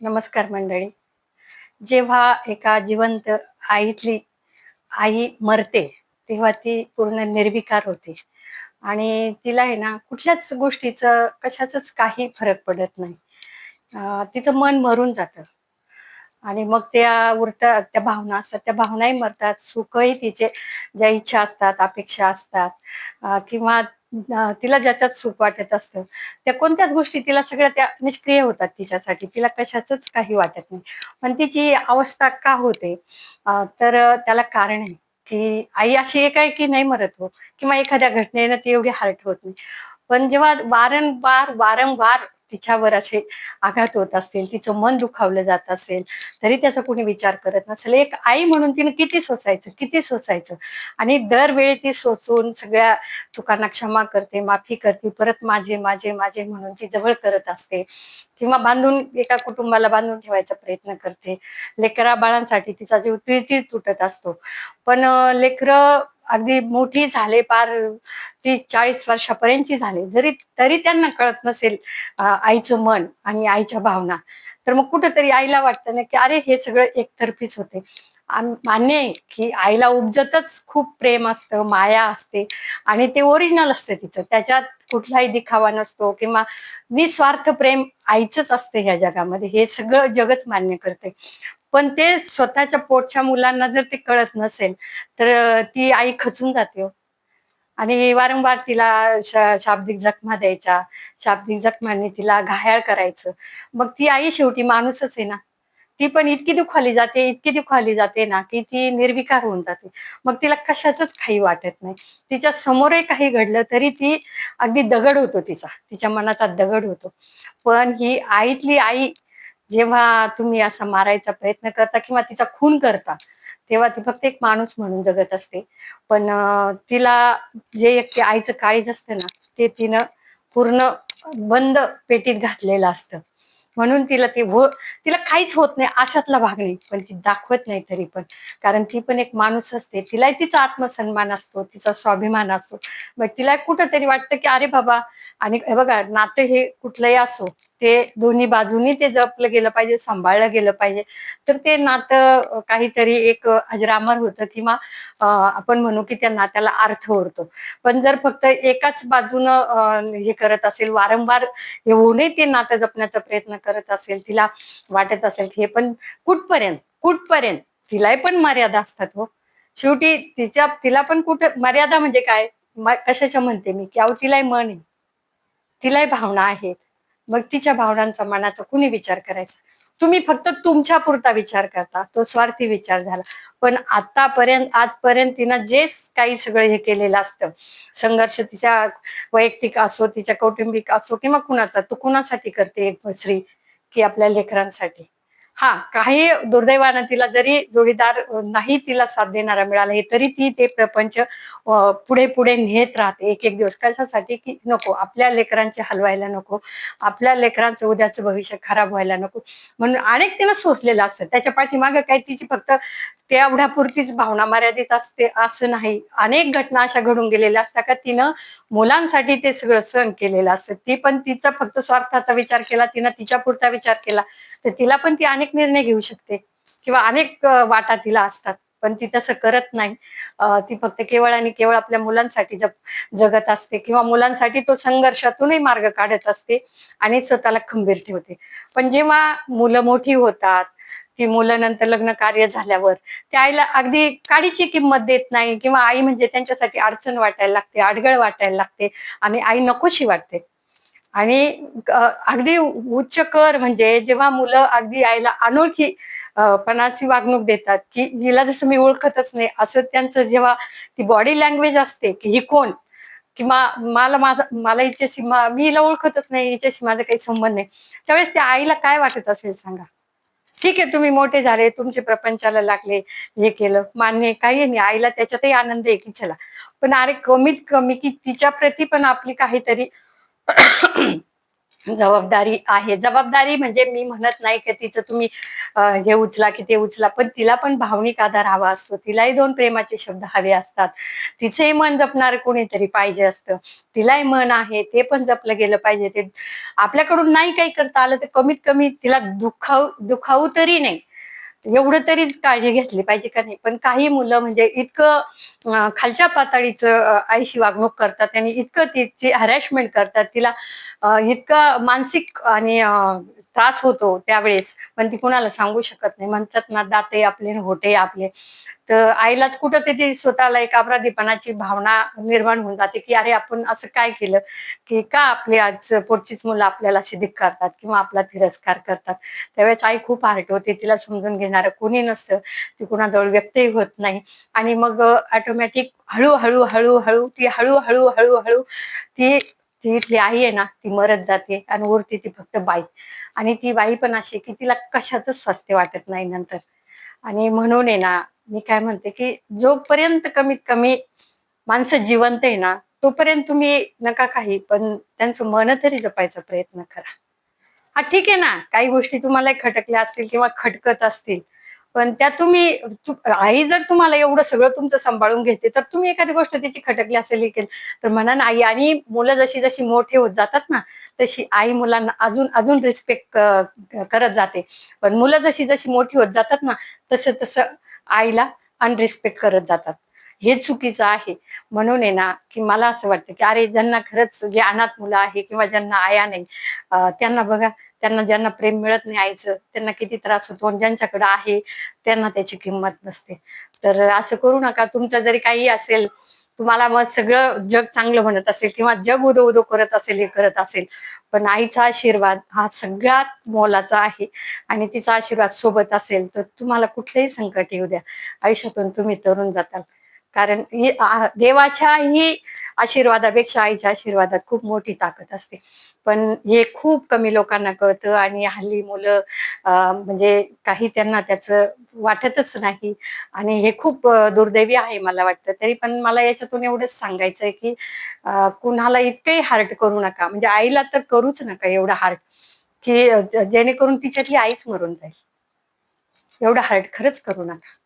नमस्कार मंडळी. जेव्हा एका जिवंत आईतली आई मरते तेव्हा ती पूर्ण निर्विकार होते. आणि तिला आहे ना कुठल्याच गोष्टीचं कशाचंच काही फरक पडत नाही. तिचं मन मरून जातं. आणि मग त्या उरतात त्या भावना असतात त्या भावनाही मरतात. सुखही तिचे ज्या इच्छा असतात अपेक्षा असतात किंवा तिला ज्याच्यात सुख वाटत असतं त्या कोणत्याच गोष्टी तिला सगळ्या त्या निष्क्रिय होतात तिच्यासाठी. तिला कशाच काही वाटत नाही. पण तिची अवस्था का होते? तर त्याला कारण आहे की आई अशी एक आहे की नाही मरत हो. किंवा एखाद्या घटनेनं ती एवढी हार्ट होत नाही. पण जेव्हा वारंवार वारंवार तिच्यावर असे आघात होत असतील तिचं मन दुखावलं जात असेल तरी त्याचा कोणी विचार करत नसेल. एक आई म्हणून तिने किती सोसायचं किती सोसायचं? आणि दरवेळी ती सोसून सगळ्या चुकांना क्षमा करते माफी करते परत माझे माझे माझे म्हणून ती जवळ करत असते. किंवा बांधून एका कुटुंबाला बांधून ठेवायचा प्रयत्न करते. लेकरा बाळांसाठी तिचा जीव तिळतीळ तुटत असतो. पण लेकरं अगदी मोठी झाले पार ती चाळीस वर्षापर्यंतची झाले. जरी तरी त्यांना कळत नसेल आईचं मन आणि आईच्या भावना. तर मग कुठंतरी आईला वाटतं ना की अरे हे सगळं एकतर्फीच होते. मान्य आहे की आईला उपजतच खूप प्रेम असतं माया असते आणि ते ओरिजिनल असते तिचं. त्याच्यात कुठलाही दिखावा नसतो किंवा निस्वार्थ प्रेम आईचंच असते ह्या जगामध्ये. हे सगळं जगच मान्य करते. पण ते स्वतःच्या पोटच्या मुलांना जर ते कळत नसेल तर ती आई खचून जाते हो. आणि वारंवार तिला शा- शाब्दिक जखमा द्यायच्या शाब्दिक जखमांनी तिला घायाळ करायचं. मग ती आई शेवटी माणूसच आहे ना. ती पण इतकी दुखावली जाते इतकी दुखावली जाते ना की ती निर्विकार होऊन जाते. मग तिला कशाच काही वाटत नाही. तिच्या समोरही काही घडलं तरी ती अगदी दगड होतो तिचा. तिच्या मनाचा दगड होतो. पण ही आईतली आई जेव्हा तुम्ही असा मारायचा प्रयत्न करता किंवा तिचा खून करता तेव्हा ती फक्त एक माणूस म्हणून जगत असते. पण तिला जे एक ते आईचं काळीज असतं ना ते तिनं पूर्ण बंद पेटीत घातलेलं असतं. म्हणून तिला ते हो तिला काहीच होत नाही अशातला भाग नाही पण ती दाखवत नाही तरी पण. कारण ती पण एक माणूस असते तिलाही तिचा आत्मसन्मान असतो तिचा स्वाभिमान असतो. मग तिला कुठंतरी वाटतं की अरे बाबा आणि बघा नातं हे कुठलंही असो ते दोन्ही बाजूनी ते जपलं गेलं पाहिजे सांभाळलं गेलं पाहिजे. तर ते नातं काहीतरी एक अजरामर होतं किंवा आपण म्हणू की त्या नात्याला अर्थ उरतो पण जर फक्त एकाच बाजूनं हे करत असेल वारंवार येऊनही ते नातं जपण्याचा प्रयत्न करत असेल तिला वाटत असेल हे पण कुठपर्यंत कुठपर्यंत? तिलाही पण मर्यादा असतात हो. शेवटी तिच्या तिला पण कुठं मर्यादा म्हणजे काय? कशाच्या म्हणते मी? की अहो तिलाही मन आहे. तिलाही भावना आहेत. भक्तीच्या भावनांचा मनाचा कुणी विचार करायचा? तुम्ही फक्त तुमच्या पुरता विचार करता. तो स्वार्थी विचार झाला. पण आतापर्यंत आजपर्यंत तिनं जे काही सगळं हे केलेलं असतं संघर्ष तिच्या वैयक्तिक असो तिच्या कौटुंबिक असो किंवा कुणाचा तू कुणासाठी करते एक स्त्री की आपल्या लेकरांसाठी? हा काही दुर्दैवानं तिला जरी जोडीदार नाही तिला साथ देणारा मिळाला हे तरी ती ते प्रपंच पुढे पुढे नेत राहते. एक एक दिवस कशासाठी की नको आपल्या लेकरांचे हलवायला नको आपल्या लेकरांचं उद्याचं भविष्य खराब व्हायला नको. म्हणून अनेक तिला सोसलेलं असतं. त्याच्या पाठीमागं काय तिची फक्त तेवढ्यापुरतीच भावना मर्यादित असते असं नाही. अनेक घटना अशा घडून गेलेल्या असतात का तिनं मुलांसाठी ते सगळं सहन केलेलं असतं. ती पण तिचा फक्त स्वार्थाचा विचार केला तिनं तिच्या पुरता विचार केला तर तिला पण ती अनेक निर्णय घेऊ शकते किंवा अनेक वाटा तिला असतात. पण ती तसं करत नाही. ती फक्त केवळ आणि केवळ आपल्या मुलांसाठी जप जगत असते किंवा मुलांसाठी तो संघर्षातूनही मार्ग काढत असते आणि स्वतःला खंबीर ठेवते. पण जेव्हा मुलं मोठी होतात ती मुलं नंतर लग्न कार्य झाल्यावर त्या आईला अगदी काडीची किंमत देत नाही किंवा आई म्हणजे त्यांच्यासाठी अडचण वाटायला लागते अडगळ वाटायला लागते आणि आई नकोशी वाटते. आणि अगदी उच्च कर म्हणजे जेव्हा मुलं अगदी आईला अनोळखी पणाची वागणूक देतात की हिला जसं मी ओळखतच नाही असं त्यांचं जेव्हा ती बॉडी लँग्वेज असते की ही कोण? किंवा मला माझा मला हिच्याशी मी हिला ओळखतच नाही हिच्याशी माझा काही संबंध नाही. त्यावेळेस त्या आईला काय वाटत असेल सांगा? ठीक आहे तुम्ही मोठे झाले तुमचे प्रपंचाला लागले हे केलं मान्य आहे, काही नाही आईला त्याच्यातही आनंद आहे की चला. पण अरे कमीत कमी की तिच्या प्रती पण आपली काहीतरी जबाबदारी आहे. जबाबदारी म्हणजे मी म्हणत नाही की तिचं तुम्ही हे उचला की ते उचला पण तिला पण भावनिक आधार हवा असतो. तिलाही दोन प्रेमाचे शब्द हवे असतात. तिचंही मन जपणार कोणीतरी पाहिजे असतं. तिलाही मन आहे ते पण जपलं गेलं पाहिजे. ते आपल्याकडून नाही काही करता आलं तर कमीत कमी तिला दुखावू दुखावू तरी नाही एवढं तरी काळजी घेतली पाहिजे का नाही? पण काही मुलं म्हणजे इतकं खालच्या पातळीचं आईशी वागणूक करतात आणि इतकं तिची हॅरॅशमेंट करतात. तिला इतकं मानसिक आणि त्रास होतो त्यावेळेस. पण ती कुणाला सांगू शकत नाही. म्हणतात ना दाते आपले होते आपले. तर आईलाच कुठं ते स्वतःला एक अपराधीपणाची भावना निर्माण होऊन जाते की अरे आपण असं काय केलं? की का आपली आज पोटचीच मुलं आपल्याला अशी धिक्कारतात किंवा आपला तिरस्कार करतात? त्यावेळेस आई खूप हार्ट होते. तिला समजून घेणारं कोणी नसतं. ती कुणाजवळ व्यक्तही होत नाही. आणि मग ऑटोमॅटिक हळूहळू हळूहळू ती हळूहळू हळूहळू ती ती इथली आई आहे ना ती मरत जाते आणि उरते ती फक्त बाई. आणि ती बाई पण अशी की तिला कशातच स्वास्थ्य वाटत नाही नंतर. आणि म्हणून आहे ना मी काय म्हणते की जोपर्यंत कमीत कमी माणसं जिवंत आहे ना तोपर्यंत तुम्ही नका काही पण त्यांचं मन तरी जपायचा प्रयत्न करा. हा ठीक आहे ना. काही गोष्टी तुम्हाला खटकल्या असतील किंवा खटकत असतील पण त्या तुम्ही आई जर तुम्हाला एवढं सगळं तुमचं सांभाळून घेते तर तुम्ही एखादी गोष्ट तिची खटकली असेल केली तर म्हणा ना आई आणि मुलं जशी जशी मोठे होत जातात ना तशी आई मुलांना अजून अजून रिस्पेक्ट करत जाते. पण मुलं जशी जशी मोठी होत जातात ना तसं तसं आईला अनरिस्पेक्ट करत जातात. हे चुकीचं आहे. म्हणून आहे ना की मला असं वाटतं की अरे ज्यांना खरंच जे अनाथ मुलं आहे किंवा ज्यांना आया नाही त्यांना बघा त्यांना ज्यांना प्रेम मिळत नाही आईचं त्यांना किती त्रास होतो आणि ज्यांच्याकडे आहे त्यांना त्याची किंमत नसते. तर असं करू नका. तुमचं जरी काही असेल तुम्हाला मग सगळं जग चांगलं म्हणत असेल किंवा जग उदो उदो करत असेल हे करत असेल पण आईचा आशीर्वाद हा सगळ्यात मोलाचा आहे. आणि तिचा आशीर्वाद सोबत असेल तर तुम्हाला कुठलंही संकट येऊ द्या. आयुष्यातून तुम्ही तरुण जाताल. कारण ही देवाच्याही आशीर्वादापेक्षा आईच्या आशीर्वादात खूप मोठी ताकद असते. पण हे खूप कमी लोकांना कळतं आणि हल्ली मुलं म्हणजे काही त्यांना त्याचं वाटतच नाही. आणि हे खूप दुर्दैवी आहे मला वाटतं. तरी पण मला याच्यातून एवढंच सांगायचं आहे की कुणाला इतकंही हार्ट करू नका. म्हणजे आईला तर करूच नका एवढं हार्ट. की जेणेकरून तिच्यातली आईच मरून जाईल. एवढं हार्ट खरंच करू नका.